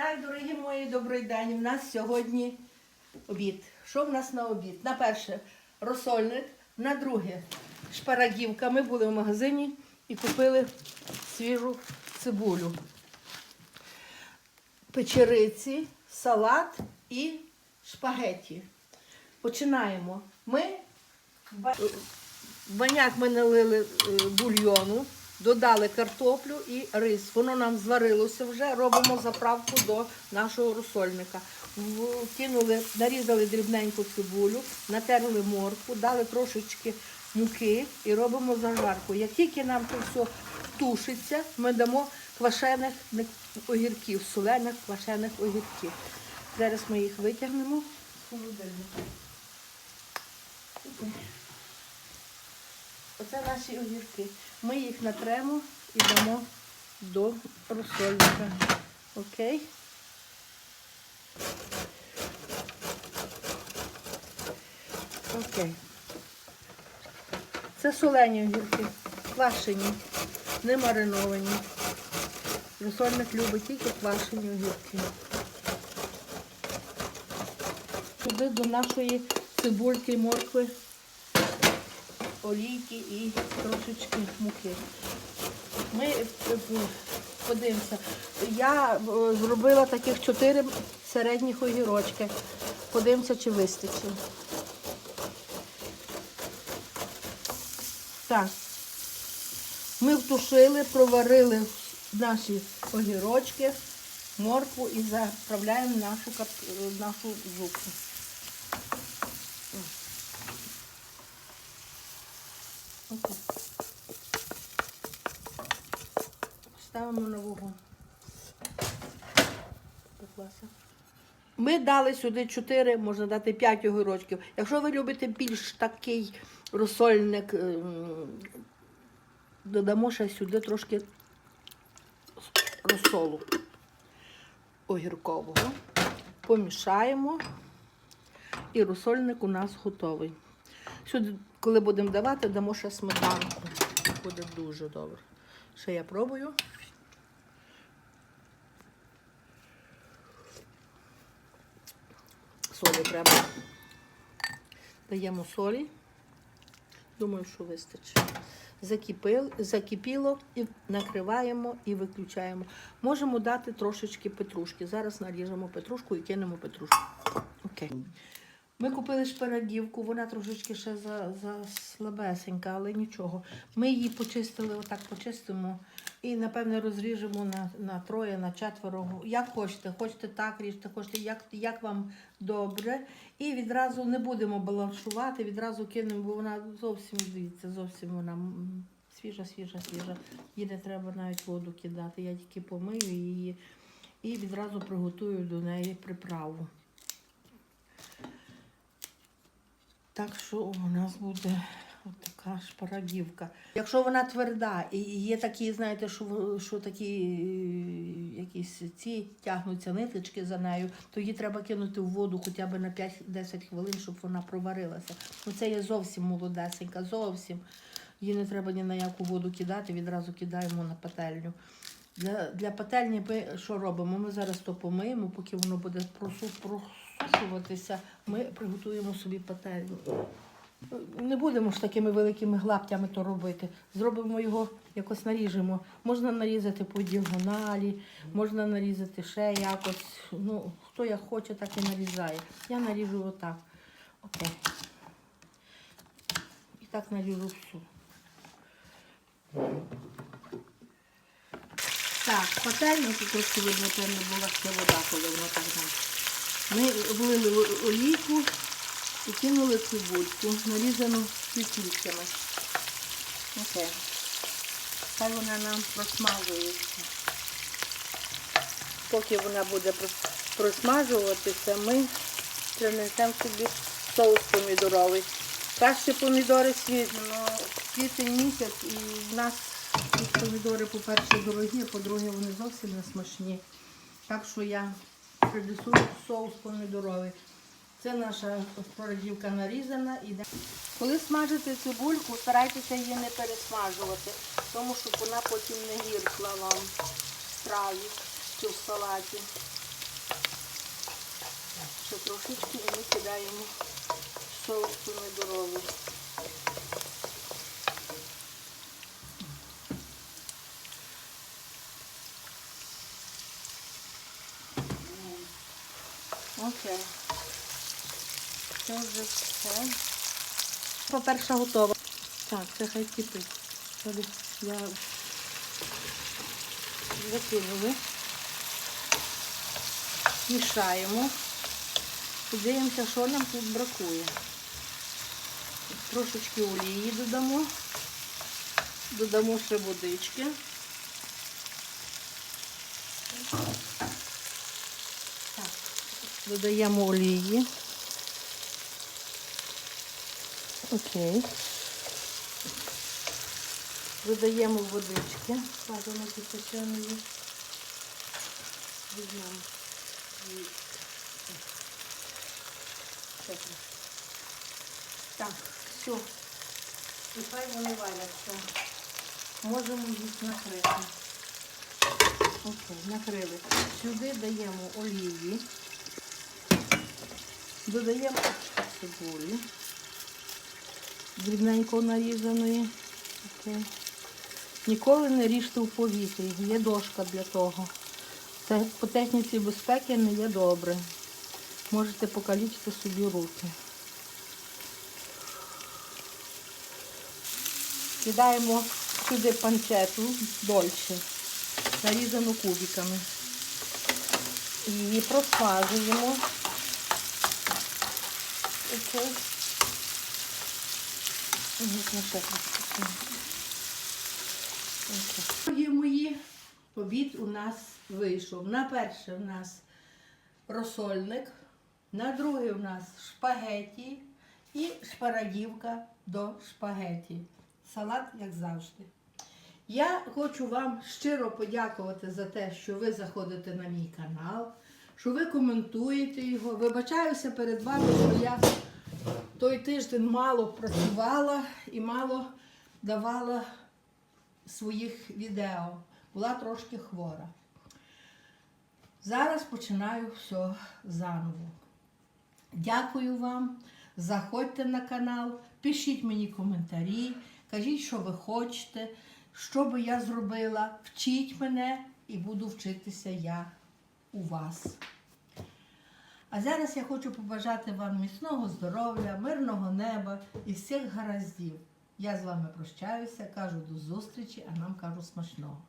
так, дорогі мої, добрий день. У нас сьогодні обід. Що в нас на обід? На перше розсольник, на друге шпарагівка. Ми були в магазині і купили свіжу цибулю. Печериці, салат і шпагеті. Починаємо. Ми в баняк ми налили е, бульйону, додали картоплю і рис. Воно нам зварилося вже. Робимо заправку до нашого розсольника. Вкинули, нарізали дрібненьку цибулю, натерли морку, дали трошечки муки і робимо зажарку. Як тільки нам це все тушиться, ми дамо квашених огірків, солених квашених огірків. Зараз ми їх витягнемо з холодильника. Оце наші огірки. Ми їх натремо і дамо до розсольника. Окей? Окей. Це солені огірки, квашені, не мариновані. Розсольник любить тільки квашені огірки. Туди до нашої цибульки, моркви олійки і трошечки муки. Ми е, е, подивимося. Я е, зробила таких чотири середніх огірочки. Подивимося, чи вистачить. Так. Ми втушили, проварили наші огірочки, моркву і заправляємо нашу, нашу зубку. Окей. Ставимо на вогонь. Ми дали сюди 4, можна дати 5 огірочків. Якщо ви любите більш такий розсольник, ем, додамо ще сюди трошки розсолу огіркового. Помішаємо. І розсольник у нас готовий. Сюди, коли будемо давати, дамо ще сметанку. Буде дуже добре. Ще я пробую. Солі треба. Даємо солі. Думаю, що вистачить. Закипил, закипіло і накриваємо і виключаємо. Можемо дати трошечки петрушки. Зараз наріжемо петрушку і кинемо петрушку. Окей. Ми купили шпарагівку, вона трошечки ще за, за але нічого. Ми її почистили, отак почистимо і, напевне, розріжемо на, на троє, на четверо. Як хочете, хочете так ріжте, хочете, як, як вам добре. І відразу не будемо балансувати, відразу кинемо, бо вона зовсім, дивіться, зовсім вона свіжа, свіжа, свіжа. Їй не треба навіть воду кидати. Я тільки помию її і відразу приготую до неї приправу. Так що у нас буде така шпарагівка. Якщо вона тверда і є такі, знаєте, що, що такі е, якісь ці тягнуться ниточки за нею, то її треба кинути в воду хоча б на 5-10 хвилин, щоб вона проварилася. Ну це є зовсім молодесенька, зовсім. Її не треба ні на яку воду кидати, відразу кидаємо на пательню. Для, для пательні ми що робимо? Ми зараз то помиємо, поки воно буде просу- просушуватися, ми приготуємо собі пательню. Не будемо ж такими великими глаптями то робити. Зробимо його, якось наріжемо. Можна нарізати по діагоналі, можна нарізати ще якось. Ну, хто як хоче, так і нарізає. Я наріжу отак. Окей. І так наріжу всю. Так, пательня тут трошки видно, певно, була ще вода, коли воно так. Ми влили олійку і кинули цибульку, нарізану кільцями. Окей. Хай вона нам просмажується. Поки вона буде просмажуватися, ми принесемо собі соус помідоровий. Краще помідори свіжі, але квітень місяць і в нас помідори, по-перше, дорогі, а по-друге, вони зовсім не смачні. Так що я принесу соус помідоровий. Це наша породівка нарізана. Коли смажите цю бульку, старайтеся її не пересмажувати, тому щоб вона потім не гіркла вам в страві чи в салаті. Ще трошечки і ми кидаємо соус помідоровий. Окей. Це вже все. По-перше, готово. Так, це хай кипить. Я закинули. Мішаємо. І що нам тут бракує. Трошечки олії додамо. Додамо ще водички. Додаємо олії. Окей. Додаємо водички. Бажано кипяченої. Візьмемо. Так, все. І хай вони валяться. Можемо їх накрити. Окей, накрили. Сюди даємо олії. Додаємо цибулі. Дрібненько нарізаної. Окей. Ніколи не ріжте в повітрі. Є дошка для того. Це по техніці безпеки не є добре. Можете покалічити собі руки. Кидаємо сюди панчету дольше, нарізану кубиками. І її просмажуємо. Окей. Дорогі мої, обід у нас вийшов. На перше у нас розсольник, на друге у нас шпагеті і шпарагівка до шпагеті. Салат, як завжди. Я хочу вам щиро подякувати за те, що ви заходите на мій канал, що ви коментуєте його. Вибачаюся перед вами, що я той тиждень мало працювала і мало давала своїх відео. Була трошки хвора. Зараз починаю все заново. Дякую вам. Заходьте на канал, пишіть мені коментарі, кажіть, що ви хочете, що би я зробила. Вчіть мене і буду вчитися я у вас. А зараз я хочу побажати вам міцного здоров'я, мирного неба і всіх гараздів. Я з вами прощаюся, кажу до зустрічі, а нам кажу смачного.